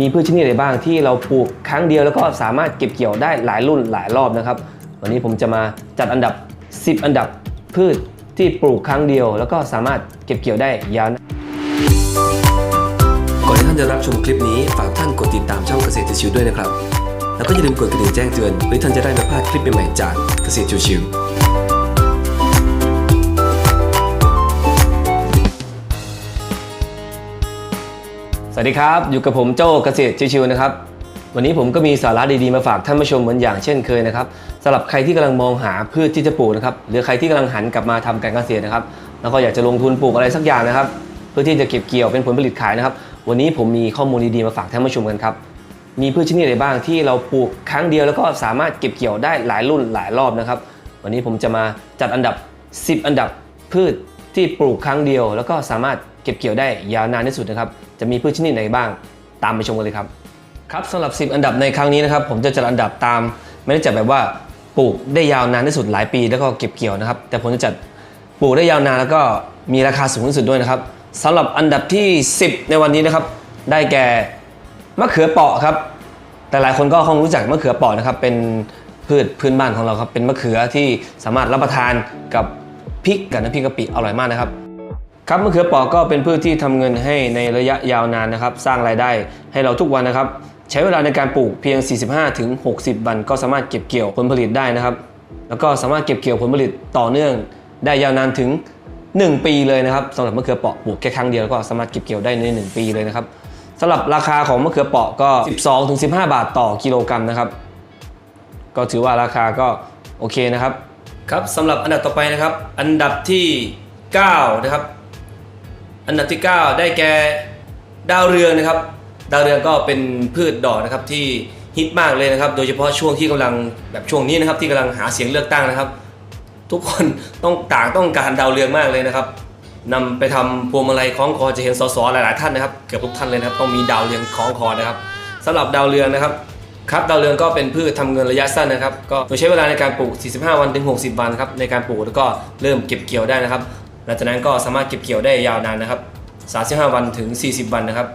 มีพืชชนิดไหนบ้างที่เราปลูกครั้งเดียวแล้วก็สามารถเก็บเกี่ยวได้หลายรุ่นหลายรอบนะครับ วันนี้ผมจะมาจัดอันดับ 10 อันดับพืชที่ปลูกครั้งเดียว แล้วก็สามารถเก็บเกี่ยวได้ยาวก่อนที่ท่านจะรับชมคลิปนี้ฝากท่านกดติดตามช่องเกษตรชิวด้วยนะครับ แล้วก็อย่าลืมกดกระดิ่งแจ้งเตือนเพื่อท่านจะได้ไม่พลาดคลิปใหม่ๆจากเกษตรชิว วัสดีครับ อยู่กับผมโจ้เกษตรชิวๆนะครับ วันนี้ผมก็มีสาระดีๆมาฝากท่านผู้ชมเหมือนอย่างเช่นเคยนะครับสำหรับใครที่กำลังมองหาพืชที่จะปลูกนะครับหรือใครที่กำลังหันกลับมาทำการเกษตรนะครับแล้วก็อยากจะลงทุนปลูกอะไรสักอย่างนะครับ เพื่อที่จะเก็บเกี่ยวเป็นผลผลิตขายนะครับ วันนี้ผมมีข้อมูลดีๆมาฝากท่านผู้ชมกันครับมีพืชชนิดไหนบ้างที่เราปลูกครั้งเดียวแล้วก็สามารถเก็บเกี่ยวได้หลายรุ่นหลายรอบนะครับ วันนี้ผมจะมาจัดอันดับ 10 อันดับพืชที่ปลูกครั้งเดียว แล้วก็สามารถ เก็บเกี่ยวได้ยาวนานที่สุดนะครับ จะมีพืชชนิดไหนบ้าง ตามไปชมกันเลยครับ ครับสำหรับ 10 อันดับในครั้งนี้นะครับ ผมจะจัดอันดับตาม ไม่ได้จัดแบบว่าปลูกได้ยาวนานที่สุดหลายปี แล้วก็เก็บเกี่ยวนะครับ แต่ผมจะจัดปลูกได้ยาวนานแล้วก็มีราคาสูงที่สุดด้วยนะครับสำหรับอันดับที่ 10 ในวันนี้นะครับ ได้แก่มะเขือเปราะครับ แต่หลายคนก็คงรู้จักมะเขือเปราะนะครับ เป็นพืชพื้นบ้านของเราครับ เป็นมะเขือที่สามารถรับประทานกับพริกกับน้ำพริกกะปิอร่อยมากนะครับ ครับมะเขือเปราะก็เป็นพืชที่ทำเงินให้ในระยะยาวนานนะครับ สร้างรายได้ให้เราทุกวันนะครับ ใช้เวลาในการปลูกเพียง 45-60 วัน ก็สามารถเก็บเกี่ยวผลผลิตได้นะครับ แล้วก็สามารถเก็บเกี่ยวผลผลิตต่อเนื่องได้ยาวนานถึง 1 ปีเลยนะครับสำหรับมะเขือเปราะปลูกแค่ครั้งเดียวก็สามารถเก็บเกี่ยวได้ใน 1 ปีเลยนะครับสำหรับราคาของมะเขือเปราะก็ 12-15 บาทต่อกิโลกรัมนะครับ ก็ถือว่าราคาก็โอเคนะครับ ครับสำหรับอันดับต่อไปนะครับ อันดับที่ 9 นะครับ อันดับที่ 9 ได้แก่ดาวเรืองนะครับ ดาวเรืองก็เป็นพืชดอกนะครับที่ฮิตมากเลยนะครับ โดยเฉพาะช่วงที่กำลังแบบช่วงนี้นะครับที่กำลังหาเสียงเลือกตั้งนะครับ ทุกคนต้องต่างต้องการดาวเรืองมากเลยนะครับนำไปทำพวงมาลัยคล้องคอจะเห็นสสหลายๆท่านนะครับเกือบทุกท่านเลยนะครับต้องมีดาวเรืองคล้องคอนะครับสำหรับดาวเรืองนะครับครับดาวเรืองก็เป็นพืชทำเงินระยะสั้นนะครับ ก็โดยใช้เวลาในการปลูก 45 วันถึง 60 วันครับในการปลูกแล้วก็เริ่มเก็บเกี่ยวได้นะครับ หลังจากนั้นก็สามารถเก็บเกี่ยวได้ยาวนานนะครับ 35 วันถึง 40 วันนะครับ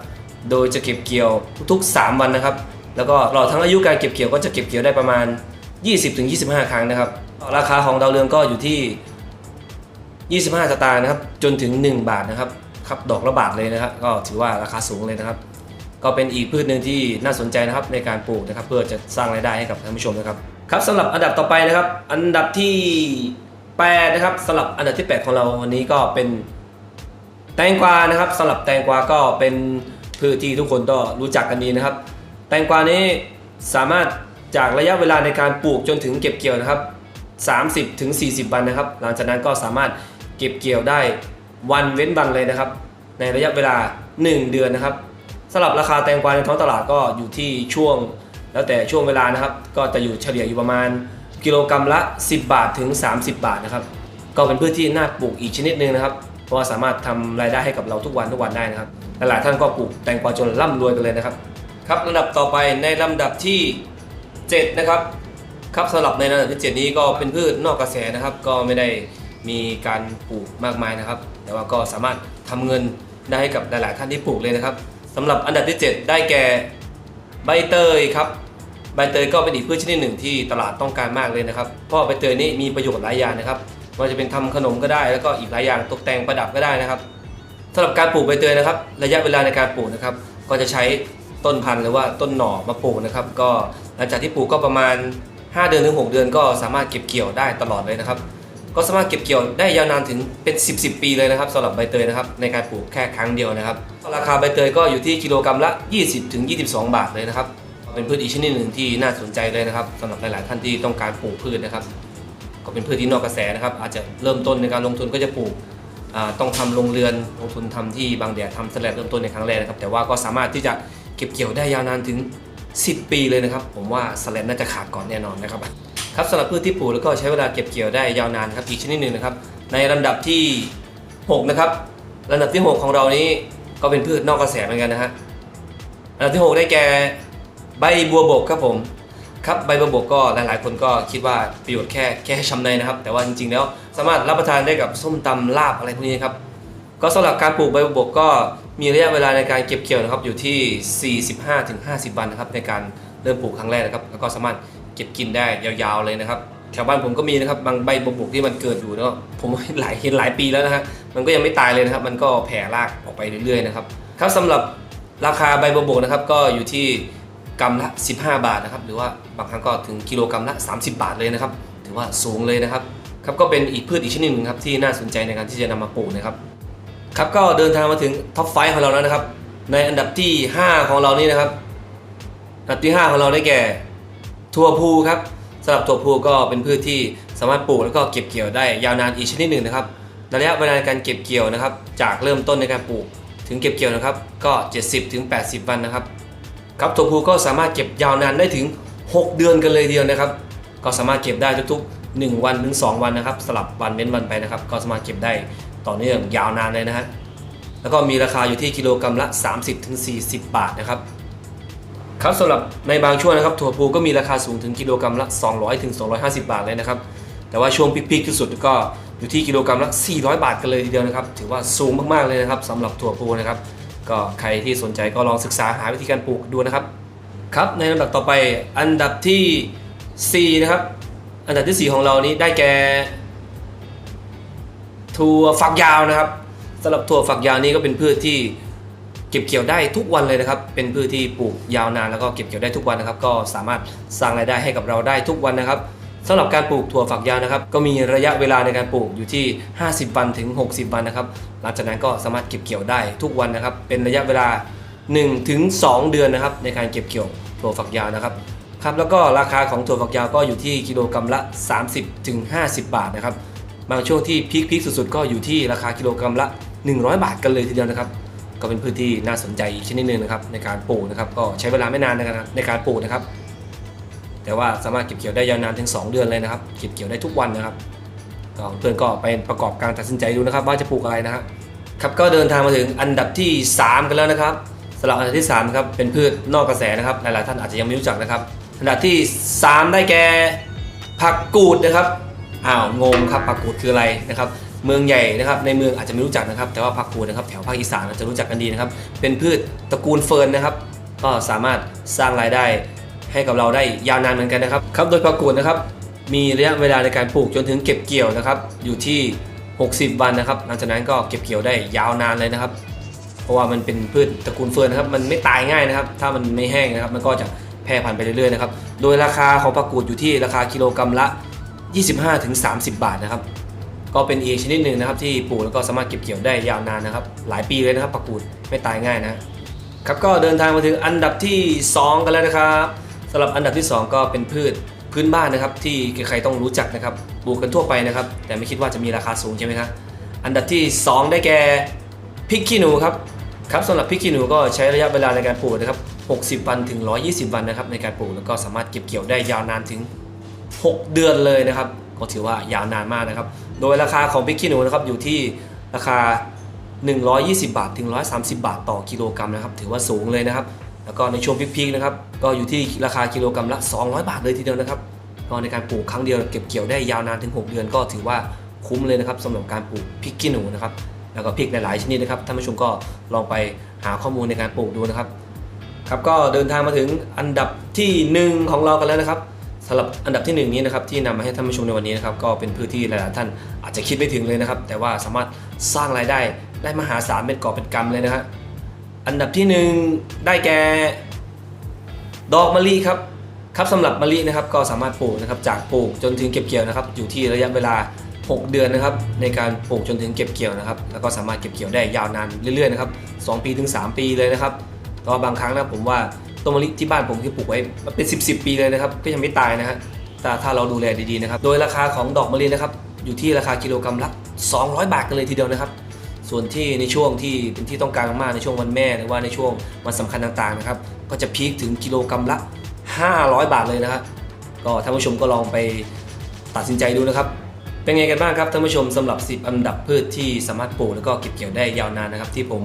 โดยจะเก็บเกี่ยวทุกๆ 3 วันนะครับ แล้วก็ตลอดทั้งอายุการเก็บเกี่ยวก็จะเก็บเกี่ยวได้ประมาณ 20ถึง25 ครั้งนะครับ ราคาของดาวเรืองก็อยู่ที่ 25สตางค์นะครับ จนถึง 1 บาทนะครับ ครับดอกละบาทเลยนะครับ ก็ถือว่าราคาสูงเลยนะครับ ก็เป็นอีกพืชหนึ่งที่น่าสนใจนะครับในการปลูกนะครับ เพื่อจะสร้างรายได้ให้กับท่านผู้ชมนะครับ ครับสำหรับอันดับต่อไปนะครับ อันดับที่ 8นะครับสำหรับอันดับที่ 8 ของเราวันนี้ก็เป็นแตงกวานะครับสำหรับแตงกวาก็เป็นพืชที่ทุกคนก็รู้จักกันดีนะครับ แตงกวานี้สามารถจากระยะเวลาในการปลูกจนถึงเก็บเกี่ยวนะครับ 30ถึง40 วันนะครับ หลังจากนั้นก็สามารถเก็บเกี่ยวได้วันเว้นวันเลยนะครับ ในระยะเวลา 1 เดือนนะครับสำหรับราคาแตงกวาในท้องตลาดก็อยู่ที่ช่วง แล้วแต่ช่วงเวลานะครับ ก็จะอยู่เฉลี่ยอยู่ประมาณ กิโลกรรัมละ 10 บาทถึง 30 บาทนะครับ ก็เป็นพืชที่น่าปลูกอีกชนิดหนึ่งนะครับ เพราะว่าสามารถทำรายได้ให้กับเราทุกวันทุกวันได้นะครับลหลายท่านก็ปลูกแตงกวาจนร่ำรวยกันเลยนะครับ ครับลำดับต่อไปในลำดับที่ 7 นะครับ ครับสำหรับในลำดับที่ 7 นี้ก็เป็นพืชนอกกระแสนะครับ ก็ไม่ได้มีการปลูกมากมายนะครับ แต่ว่าก็สามารถทำเงินได้ให้กับหลาย ๆ ท่านที่ปลูกเลยนะครับสำหรับอันดับที่ 7 ได้แก่ใบเตยครับ ใบเตยก็เป็นอีกพืชชนิดหนึ่งที่ตลาดต้องการมากเลยนะครับเพราะใบเตยนี่มีประโยชน์หลายอย่างนะครับว่าจะเป็นทำขนมก็ได้แล้วก็อีกหลายอย่างตกแต่งประดับก็ได้นะครับสำหรับการปลูกใบเตยนะครับ ระยะเวลาในการปลูกนะครับ ก็จะใช้ต้นพันธุ์หรือว่าต้นหน่อมาปลูกนะครับ ก็หลังจากที่ปลูกก็ประมาณ 5 เดือนถึง 6 เดือน ก็สามารถเก็บเกี่ยวได้ตลอดเลยนะครับ ก็สามารถเก็บเกี่ยวได้ยาวนานถึงเป็น 10 10 ปีเลยนะครับสำหรับใบเตยนะครับในการปลูกแค่ครั้งเดียวนะครับ ราคาใบเตยก็อยู่ที่กิโลกรัมละ 20ถึง22 บาทเลยนะครับ เป็นพืชอีกชนิดหนึ่งที่น่าสนใจเลยนะครับสำหรับหลาย ๆ ท่านที่ต้องการปลูกพืชนะครับ ก็เป็นพืชที่นอกกระแสนะครับ อาจจะเริ่มต้นในการลงทุนก็จะปลูกต้องทำโรงเรือนลงทุนทำที่บางแดดทำสแลดเริ่มต้นในครั้งแรกนะครับ แต่ว่าก็สามารถที่จะเก็บเกี่ยวได้ยาวนานถึง 10 ปีเลยนะครับ ผมว่าสแลดน่าจะขาดก่อนแน่นอนนะครับครับสำหรับพืชที่ปลูกแล้วก็ใช้เวลาเก็บเกี่ยวได้ยาวนานครับอีกชนิดหนึ่งนะครับ ในลำดับที่ 6 นะครับลำดับที่ 6 ของเรานี้ก็เป็นพืชนอกกระแสเหมือนกันนะฮะอันดับที่ 6 ได้แก่ ใบบัวบกครับผมครับใบบัวบกก็หลายๆ คนก็คิดว่าประโยชน์แค่แค่ชำในนะครับ แต่ว่าจริงๆแล้วสามารถรับประทานได้กับส้มตำลาบอะไรพวกนี้ครับก็สำหรับการปลูกใบบัวบกก็มีระยะเวลาในการเก็บเกี่ยวนะครับอยู่ที่ 45ถึง50 วันนะครับในการเริ่มปลูกครั้งแรกนะครับ แล้วก็สามารถเก็บกินได้ยาวๆเลยนะครับแถวบ้านผมก็มีนะครับบางใบบัวบกที่มันเกิดอยู่แล้วผมเห็นหลายเห็นหลายปีแล้วนะฮะมันก็ยังไม่ตายเลยนะครับ มันก็แผ่รากออกไปเรื่อยๆนะครับครับสำหรับราคาใบบัวบกนะครับก็อยู่ที่ กรัมละ 15 บาทนะครับ หรือว่าบางครั้งก็ถึงกิโลกรัมละ 30 บาทเลยนะครับ ถือว่าสูงเลยนะครับ ครับก็เป็นอีกพืชอีกชนิดหนึ่งครับที่น่าสนใจในการที่จะนำมาปลูกนะครับ ครับก็เดินทางมาถึงท็อปไฟของเราแล้วนะครับ ในอันดับที่ 5 ของเรานี่นะครับ อันดับที่ 5 ของเราได้แก่ถั่วพูครับสำหรับถั่วพูก็เป็นพืชที่สามารถปลูกแล้วก็เก็บเกี่ยวได้ยาวนานอีกชนิดหนึ่งนะครับระยะเวลาในการเก็บเกี่ยวนะครับ จากเริ่มต้นในการปลูกถึงเก็บเกี่ยวนะครับ ก็ 70ถึง80 วันนะครับ ครับถั่วพูก็สามารถเก็บยาวนานได้ถึง 6 เดือนกันเลยเดียวนะครับ ก็สามารถเก็บได้ทุกๆ 1 วันถึง 2 วันนะครับ สลับวันเว้นวันไปนะครับ ก็สามารถเก็บได้ต่อเนื่องยาวนานเลยนะฮะแล้วก็มีราคาอยู่ที่กิโลกรัมละ 30-40 บาทนะครับครับสำหรับในบางช่วงนะครับถั่วพูก็มีราคาสูงถึงกิโลกรัมละ 200-250 บาทเลยนะครับ แต่ว่าช่วงพีคๆที่สุดก็อยู่ที่กิโลกรัมละ 400 บาทกันเลยทีเดียวนะครับ ถือว่าสูงมากๆเลยนะครับสำหรับถั่วพูนะครับ ก็ใครที่สนใจก็ลองศึกษาหาวิธีการปลูกดูนะครับ ครับในลำดับต่อไปอันดับทีสี่4 นะครับ อันดับทีสี่ 4 ของเรานี้ได้แก่ถั่วฝักยาวนะครับสำหรับถั่วฝักยาวนี้ก็เป็นพืชที่เก็บเกี่ยวได้ทุกวันเลยนะครับ เป็นพืชที่ปลูกยาวนานแล้วก็เก็บเกี่ยวได้ทุกวันนะครับ ก็สามารถสร้างรายได้ให้กับเราได้ทุกวันนะครับ สำหรับการปลูกถั่วฝักยาวนะครับ ก็มีระยะเวลาในการปลูกอยู่ที่ 50 วันถึง 60 วันนะครับ หลังจากนั้นก็สามารถเก็บเกี่ยวได้ทุกวันนะครับ เป็นระยะเวลา1ถึง2เดือนนะครับ ในการเก็บเกี่ยวถั่วฝักยาวนะครับครับแล้วก็ราคาของถั่วฝักยาวก็อยู่ที่กิโลกรัมละ 30ถึง50 บาทนะครับ บางช่วงที่พีคพีคสุดๆ ก็อยู่ที่ราคากิโลกรัมละ 100 บาทกันเลยทีเดียวนะครับ ก็เป็นพืชที่น่าสนใจอีกชนิดหนึงนะครับในการปลูกนะครับ ก็ใช้เวลาไม่นานในการในการปลูกนะครับ แต่ว่าสามารถเก็บเกี่ยวได้ยาวนานถึง 2 เดือนเลยนะครับ เก็บเกี่ยวได้ทุกวันนะครับเพื่อนก็ไปประกอบการตัดสินใจดูนะครับ ว่าจะปลูกอะไรนะครับครับก็เดินทางมาถึงอันดับที่ 3 กันแล้วนะครับสำหรับอันดับที่3ครับเป็นพืชนอกกระแสนะครับหลายๆท่านอาจจะยังไม่รู้จักนะครับ อันดับที่ 3 ได้แก่ผักกูดนะครับอ้าวงงครับผักกูดคืออะไรนะครับเมืองใหญ่นะครับในเมืองอาจจะไม่รู้จักนะครับ แต่ว่าผักกูดนะครับแถวภาคอีสานอาจจะรู้จักกันดีนะครับเป็นพืชตระกูลเฟิร์นนะครับก็สามารถสร้างรายได้ ให้กับเราได้ยาวนานเหมือนกันนะครับครับโดยผักกูดนะครับมีระยะเวลาในการปลูกจนถึงเก็บเกี่ยวนะครับ อยู่ที่ 60 วันนะครับ หลังจากนั้นก็เก็บเกี่ยวได้ยาวนานเลยนะครับ เพราะว่ามันเป็นพืชตระกูลเฟิร์นนะครับ มันไม่ตายง่ายนะครับ ถ้ามันไม่แห้งนะครับ มันก็จะแพร่พันธุ์ไปเรื่อยๆนะครับ โดยราคาของผักกูดอยู่ที่ราคากิโลกรัมละ 25-30 บาทนะครับ ก็เป็นอีกชนิดหนึ่งนะครับ ที่ปลูกแล้วก็สามารถเก็บเกี่ยวได้ยาวนานนะครับ หลายปีเลยนะครับผักกูดไม่ตายง่ายนะครับ ก็เดินทางมาถึงอันดับที่ 2 กันแล้วนะครับ สำหรับอันดับที่ 2 ก็เป็นพืชพื้นบ้านนะครับ ที่ใครๆต้องรู้จักนะครับปลูกกันทั่วไปนะครับ แต่ไม่คิดว่าจะมีราคาสูงใช่ไหมครับอันดับที่ 2 ได้แก่พริกขี้หนูครับครับสำหรับพริกขี้หนูก็ใช้ระยะเวลาในการปลูกนะครับ 60 วันถึง 120 วันนะครับในการปลูกแล้วก็สามารถเก็บเกี่ยวได้ยาวนานถึง 6 เดือนเลยนะครับ ก็ถือว่ายาวนานมากนะครับ โดยราคาของพริกขี้หนูนะครับอยู่ที่ราคา 120 บาทถึง 130 บาทต่อกิโลกรัมนะครับ ถือว่าสูงเลยนะครับ แล้วก็ในช่วงพีคๆนะครับก็อยู่ที่ราคากิโลกรัมละ 200 บาทเลยทีเดียวนะครับก็ในการปลูกครั้งเดียวเก็บเกี่ยวได้ยาวนานถึง 6 เดือนก็ถือว่าคุ้มเลยนะครับสำหรับการปลูกพริกขี้หนูนะครับแล้วก็พริกหลายๆชนิดนะครับท่านผู้ชมก็ลองไปหาข้อมูลในการปลูกดูนะครับครับก็เดินทางมาถึงอันดับทีหนึ่1 ของเรากันแล้วนะครับสำหรับอันดับทีหนึ่1 นี้นะครับที่นำมาให้ท่านผู้ชมในวันนี้นะครับก็เป็นพื้นที่หลายๆท่านอาจจะคิดไม่ถึงเลยนะครับ แต่ว่าสามารถสร้างรายได้ได้มหาศาลเป็นกอบเป็นกำเลยนะครับ อันดับที่ 1 ได้แก่ดอกมะลิครับครับสำหรับมะลินะครับก็สามารถปลูกนะครับจากปลูกจนถึงเก็บเกี่ยวนะครับ อยู่ที่ระยะเวลา 6 เดือนนะครับ ในการปลูกจนถึงเก็บเกี่ยวนะครับ แล้วก็สามารถเก็บเกี่ยวได้ยาวนานเรื่อยๆนะครับ2ปีถึง 3 ปีเลยนะครับก็บางครั้งนะผมว่าต้นมะลิที่บ้านผมที่ปลูกไว้มันเป็น 10 10 ปีเลยนะครับ ก็ยังไม่ตายนะฮะแต่ถ้าเราดูแลดีๆนะครับ โดยราคาของดอกมะลินะครับอยู่ที่ราคากิโลกรัมละ200 บาทกันเลยทีเดียวนะครับ ส่วนที่ในช่วงที่เป็นที่ต้องการมากในช่วงวันแม่หรือว่าในช่วงวันสำคัญต่างๆนะครับก็จะพีคถึงกิโลกรัมละ 500 บาทเลยนะครับก็ท่านผู้ชมก็ลองไปตัดสินใจดูนะครับเป็นไงกันบ้างครับท่านผู้ชมสำหรับ 10 อันดับพืชที่สามารถปลูกแล้วก็เก็บเกี่ยวได้ยาวนานนะครับ ที่ผม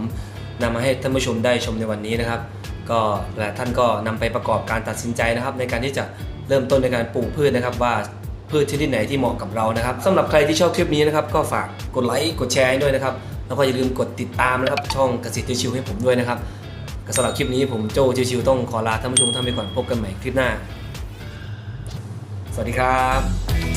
นำมาให้ท่านผู้ชมได้ชมในวันนี้นะครับ ก็หลายท่านก็นำไปประกอบการตัดสินใจนะครับ ในการที่จะเริ่มต้นในการปลูกพืชนะครับว่าพืชชนิดไหนที่เหมาะกับเรานะครับสำหรับใครที่ชอบคลิปนี้นะครับ ก็ฝากกดไลค์กดแชร์ให้ด้วยนะครับ แล้วก็อย่าลืมกดติดตามนะครับช่องเกษตรชิวๆให้ผมด้วยนะครับก็สำหรับคลิปนี้ผมโจชิวๆต้องขอลาท่านผู้ชมท่านไปก่อนพบกันใหม่คลิปหน้า สวัสดีครับ